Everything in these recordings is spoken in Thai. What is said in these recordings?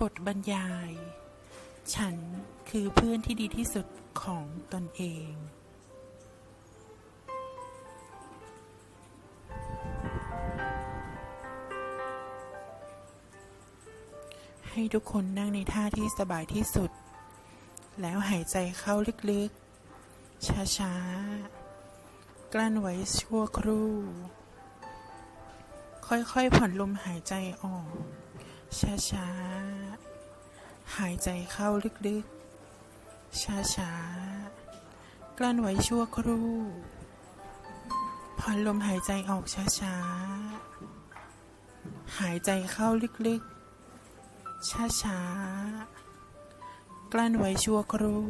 บทบรรยาย ฉันคือเพื่อนที่ดีที่สุดของตนเอง ให้ทุกคนนั่งในท่าที่สบายที่สุด แล้วหายใจเข้าลึกๆ ช้าๆ กลั้นไว้ชั่วครู่ ค่อยๆ ผ่อนลมหายใจออก ช้าๆหายใจเข้าลึกๆ ช้าๆกลั้นไว้ชั่วครู่ผ่อนลมหายใจออกช้าๆหายใจเข้าลึกๆ ช้าๆกลั้นไว้ชั่วครู่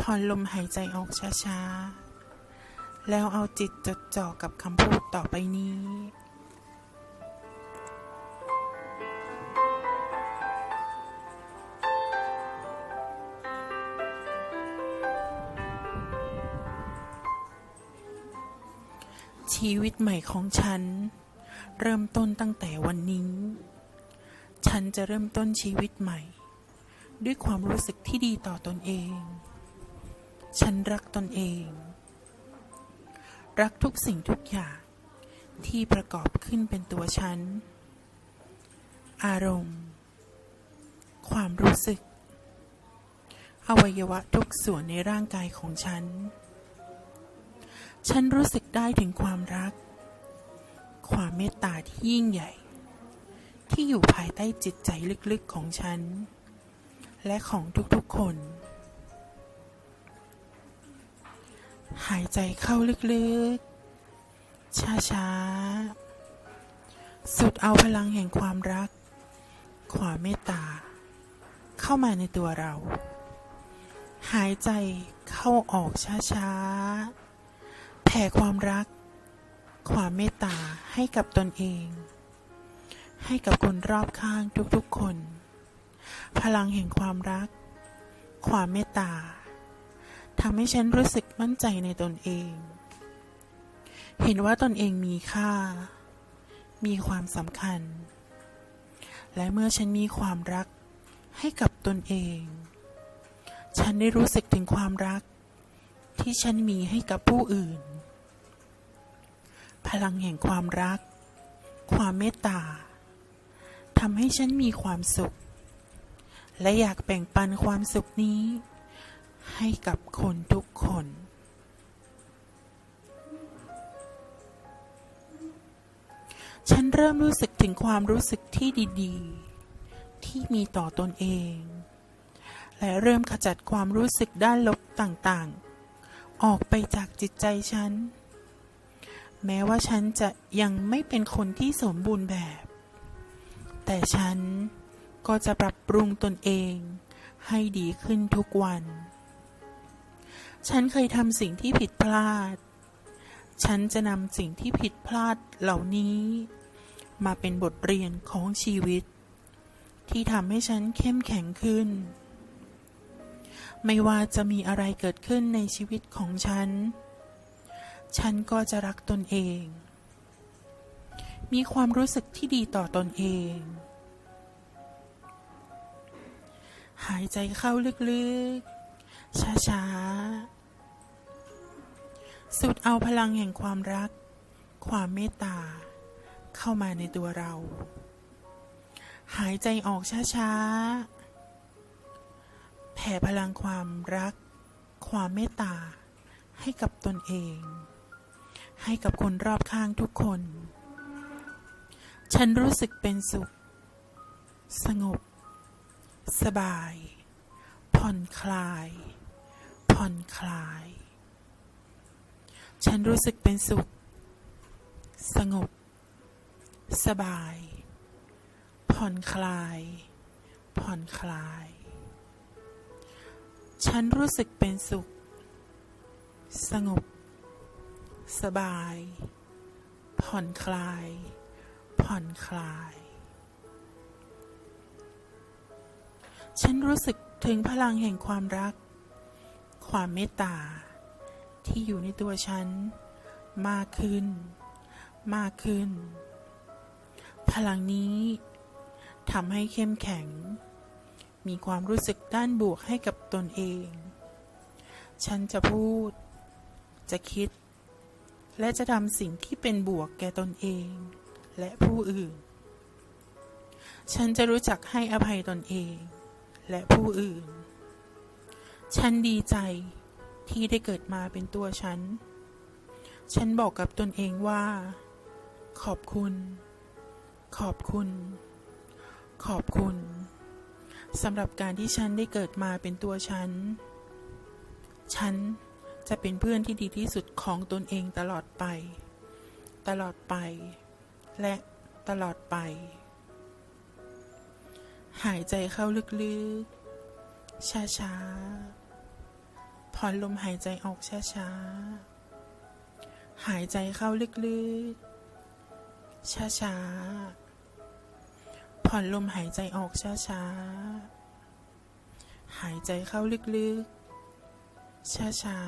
ผ่อนลมหายใจออกช้าๆแล้วเอาจิตจดจ่อกับคำพูดต่อไปนี้ ชีวิตใหม่ของฉัน เริ่มต้นตั้งแต่วันนี้ ฉันจะเริ่มต้นชีวิตใหม่ ด้วยความรู้สึกที่ดีต่อตอนเอง ฉันรักตนเอง รักทุกสิ่งทุกอย่างที่ประกอบขึ้นเป็นตัวฉัน อารมณ์ ความรู้สึก อวัยวะทุกส่วนในร่างกายของฉัน ฉันรู้สึกได้ถึงความรัก ความเมตตาที่ยิ่งใหญ่ ที่อยู่ภายใต้จิตใจลึกๆของฉัน และของทุกๆคน หายใจเข้าลึกๆ ช้าๆ สุดเอาพลังแห่งความรัก ความเมตตา เข้ามาในตัวเรา หายใจเข้าออกช้าๆ แผ่ความรัก ความเมตตาให้กับตนเอง ให้กับคนรอบข้างทุกๆคน พลังแห่งความรัก ความเมตตาทำให้ฉันรู้สึกมั่นใจในตนเอง เห็นว่าตนเองมีค่า มีความสำคัญ และเมื่อฉันมีความรักให้กับตนเอง ฉันได้รู้สึกถึงความรักที่ฉันมีให้กับผู้อื่น พลังแห่งความรัก ความเมตตาทำให้ฉันมีความสุข และอยากแบ่งปันความสุขนี้ ให้กับคนทุกคน ฉันเริ่มรู้สึกถึงความรู้สึกที่ดีๆ ที่มีต่อตนเอง และเริ่มขจัดความรู้สึกด้านลบต่างๆ ออกไปจากจิตใจฉัน แม้ว่าฉันจะยังไม่เป็นคนที่สมบูรณ์แบบ แต่ฉันก็จะปรับปรุงตนเองให้ดีขึ้นทุกวัน ฉันเคยทำสิ่งที่ผิดพลาด ฉันจะนำสิ่งที่ผิดพลาดเหล่านี้ มาเป็นบทเรียนของชีวิต ที่ทำให้ฉันเข้มแข็งขึ้น ไม่ว่าจะมีอะไรเกิดขึ้นในชีวิตของฉัน ฉันก็จะรักตนเอง มีความรู้สึกที่ดีต่อตนเอง หายใจเข้าลึกๆ ช้าๆ สุดเอาพลังแห่งความรัก ความเมตตา เข้ามาในตัวเรา หายใจออกช้าๆ แผ่พลังความรัก ความเมตตาให้กับตนเอง ให้กับคนรอบข้างทุกคน ฉันรู้สึกเป็นสุข สงบ สบาย ผ่อนคลาย ผ่อนคลาย ฉันรู้สึกเป็นสุข สงบ สบาย ผ่อนคลาย ผ่อนคลาย ฉันรู้สึกเป็นสุข สงบ สบาย ผ่อนคลาย ผ่อนคลาย ฉันรู้สึกถึงพลังแห่งความรัก ความเมตตา ที่อยู่ในตัวฉัน มากขึ้น มากขึ้น พลังนี้ทำให้เข้มแข็ง มีความรู้สึกด้านบวกให้กับตนเอง ฉันจะพูด จะคิด และจะทำสิ่งที่เป็นบวกแก่ตนเอง และผู้อื่น ฉันจะรู้จักให้อภัยตนเอง และผู้อื่น ฉันดีใจที่ได้เกิดมาเป็นตัวฉัน ฉันบอกกับตนเองว่า ขอบคุณ ขอบคุณ ขอบคุณสำหรับการที่ฉันได้เกิดมาเป็นตัวฉัน ฉัน จะเป็นเพื่อนที่ดีที่สุดของตนเองตลอดไป ตลอดไป และตลอดไป หายใจเข้าลึกๆ ช้าๆ ผ่อนลมหายใจออกช้าๆ หายใจเข้าลึกๆ ช้าๆ ผ่อนลมหายใจออกช้าๆ หายใจเข้าลึกๆ ช้า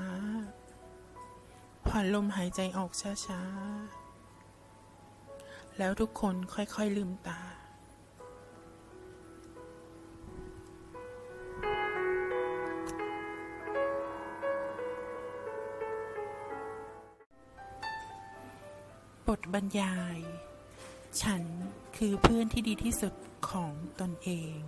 ๆผ่อนลมหายใจออกช้าๆแล้วทุกคนค่อยๆลืมตาบทบรรยาย ฉันคือเพื่อนที่ดีที่สุดของตนเอง